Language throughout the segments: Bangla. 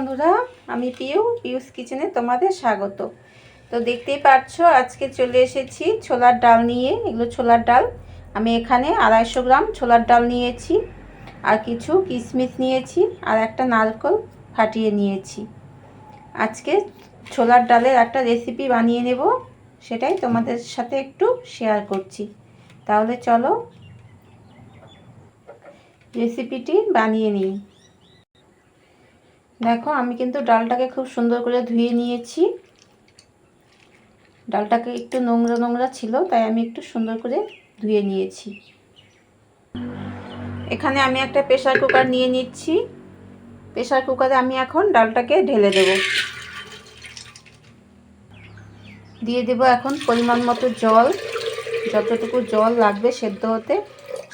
বন্ধুরা, আমি পিউ, পিউস কিচেনে তোমাদের স্বাগত। তো দেখতেই পাচ্ছ আজকে চলে এসেছি ছোলার ডাল নিয়ে। এগুলো ছোলার ডাল। আমি এখানে আড়াইশো গ্রাম ছোলার ডাল নিয়েছি, আর কিছু কিশমিশ নিয়েছি, আর একটা নারকেল ফাটিয়ে নিয়েছি। আজকে ছোলার ডালের একটা রেসিপি বানিয়ে নেব, সেটাই তোমাদের সাথে একটু শেয়ার করছি। তাহলে চলো, রেসিপিটি বানিয়ে নিই। দেখো, আমি কিন্তু ডালটাকে খুব সুন্দর করে ধুয়ে নিয়েছি। ডালটাকে একটু নোংরা নোংরা ছিল, তাই আমি একটু সুন্দর করে ধুয়ে নিয়েছি। এখানে আমি একটা প্রেশার কুকার নিয়ে নিচ্ছি। প্রেশার কুকারে আমি এখন ডালটাকে ঢেলে দেব। দিয়ে দেব এখন পরিমাণ মতো জল। যতটুকু জল লাগবে সেদ্ধ হতে,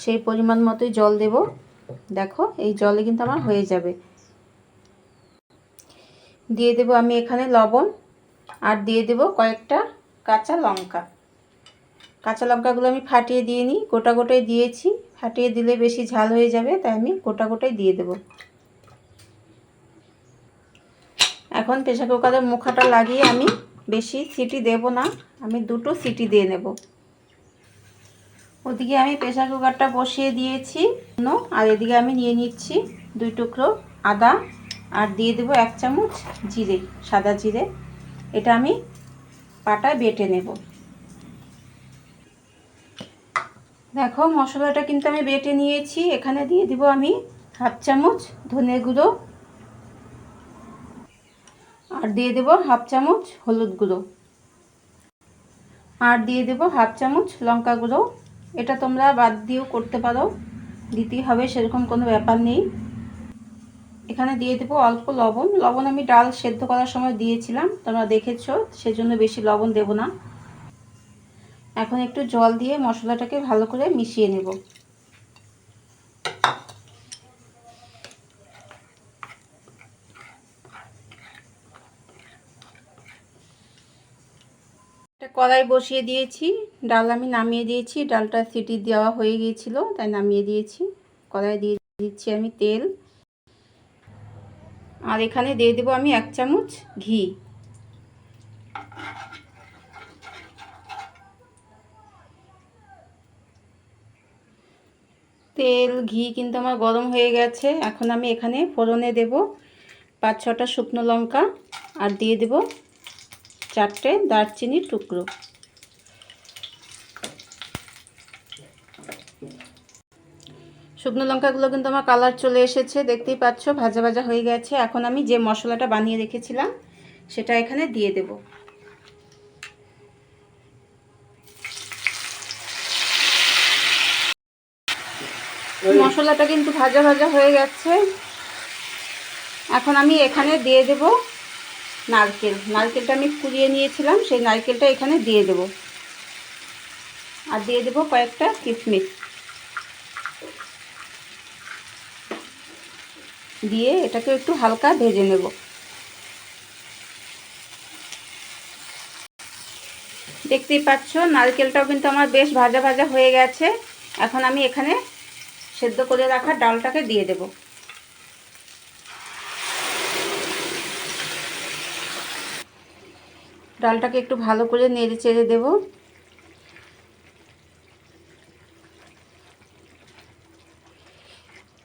সেই পরিমাণ মতোই জল দেব। দেখো, এই জলে কিন্তু আমার হয়ে যাবে। দিয়ে দেব আমি এখানে লবণ আর দিয়ে দেব কয়েকটা কাঁচা লঙ্কা। কাঁচা লঙ্কাগুলো আমি ফাটিয়ে দিয়ে নিই, গোটা গোটাই দিয়েছি। ফাটিয়ে দিলে বেশি ঝাল হয়ে যাবে, তাই আমি গোটা গোটাই দিয়ে দেব। এখন প্রেশার কুকারের মুখাটা লাগিয়ে আমি বেশি সিটি দেব না, আমি দুটো সিটি দিয়ে নেব। ওদিকে আমি প্রেশার কুকারটা বসিয়ে দিয়েছি। আর এদিকে আমি নিয়ে নিচ্ছি দুই টুকরো আদা আর দিয়ে দেবো এক চামচ জিরে, সাদা জিরে। এটা আমি পাটায় বেটে নেব। দেখো, মশলাটা কিন্তু আমি বেটে নিয়েছি। এখানে দিয়ে দিব আমি হাফ চামচ ধনে গুঁড়ো। আর দিয়ে দেব হাফ চামচ হলুদ গুঁড়ো। আর দিয়ে দেব হাফ চামচ লঙ্কা গুঁড়ো। এটা তোমরা বাদ দিয়েও করতে পারো। দিতেই হবে, সেরকম কোনো ব্যাপার নেই। এখানে দিয়ে দেবো অল্প লবণ। লবণ আমি ডাল সেদ্ধ করার সময় দিয়েছিলাম, তোমরা দেখেছ, সেজন্য বেশি লবণ দেব না। এখন একটু জল দিয়ে মশলাটাকে ভালো করে মিশিয়ে নেব। কড়াই বসিয়ে দিয়েছি, ডাল আমি নামিয়ে দিয়েছি, ডালটা সিটি দেওয়া হয়ে গিয়েছিল, তাই নামিয়ে দিয়েছি। কড়াই দিয়ে দিচ্ছি আমি তেল। আর এখানে দিয়ে দেবো আমি এক চামচ ঘি। তেল, ঘি কিন্তু আমার গরম হয়ে গেছে। এখন আমি এখানে ফোড়নে দেব পাঁচ ছটা শুকনো লঙ্কা আর দিয়ে দেব চারটে দারচিনির টুকরো। শুকনো লঙ্কাগুলো কিন্তু আমার কালার চলে এসেছে দেখতেই পাচ্ছ ভাজা ভাজা হয়ে গেছে। এখন আমি যে মশলাটা বানিয়ে রেখেছিলাম সেটা এখানে দিয়ে দেব। মশলাটা কিন্তু ভাজা ভাজা হয়ে গেছে। এখন আমি এখানে দিয়ে দেব নারকেল। নারকেলটা আমি কুড়িয়ে নিয়েছিলাম সেই নারকেলটা এখানে দিয়ে দেব। আর দিয়ে দেব কয়েকটা কিশমিশ। দিয়ে এটাকে একটু হালকা ভেজে নেব। দেখতেই পাচ্ছ, নারকেলটাও কিন্তু আমার বেশ ভাজা ভাজা হয়ে গেছে। এখন আমি এখানে সেদ্ধ করে রাখা ডালটাকে দিয়ে দেব। ডালটাকে একটু ভালো করে নেড়ে চেড়ে দেবো।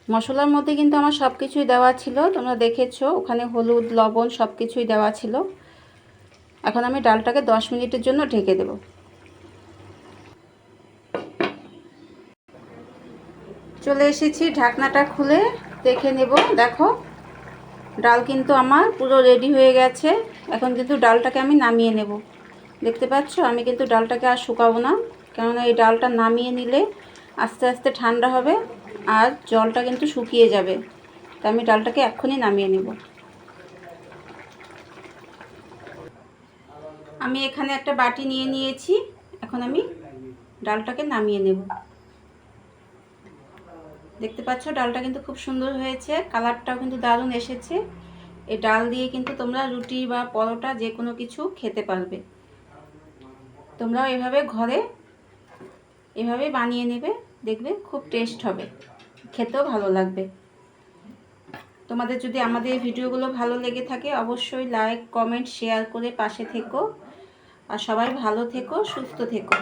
মশলার মধ্যে কিন্তু আমার সব কিছুই দেওয়া ছিল, তোমরা দেখেছ। ওখানে হলুদ, লবণ সব কিছুই দেওয়া ছিল। এখন আমি ডালটাকে দশ মিনিটের জন্য ঢেকে দেব। চলে এসেছি, ঢাকনাটা খুলে দেখে নেব। দেখো, ডাল কিন্তু আমার পুরো রেডি হয়ে গেছে। এখন কিন্তু ডালটাকে আমি নামিয়ে নেব। দেখতে পাচ্ছ, আমি কিন্তু ডালটাকে আর শুকাবো না। কেননা এই ডালটা নামিয়ে নিলে আস্তে আস্তে ঠান্ডা হবে। আর জলটা কিন্তু শুকিয়ে যাবে। তা আমি ডালটাকে এক্ষুনি নামিয়ে নেব। আমি এখানে একটা বাটি নিয়ে নিয়েছি। এখন আমি ডালটাকে নামিয়ে নেব। দেখতে পাচ্ছ, ডালটা কিন্তু খুব সুন্দর হয়েছে। কালারটাও কিন্তু দারুণ এসেছে। এই ডাল দিয়ে কিন্তু তোমরা রুটি বা পরোটা যে কোনো কিছু খেতে পারবে। তোমরাও এভাবে ঘরে এভাবে বানিয়ে নেবে, দেখবে খুব টেস্ট হবে। খেতেও ভালো লাগবে। তোমাদের যদি আমাদের এই ভিডিওগুলো ভালো লেগে থাকে, অবশ্যই লাইক কমেন্ট শেয়ার করে পাশে থেকো। আর সবাই ভালো থেকো, সুস্থ থেকো।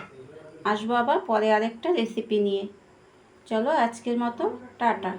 আসব আবার পরে আরেকটা রেসিপি নিয়ে। চলো আজকের মতো, টাটা।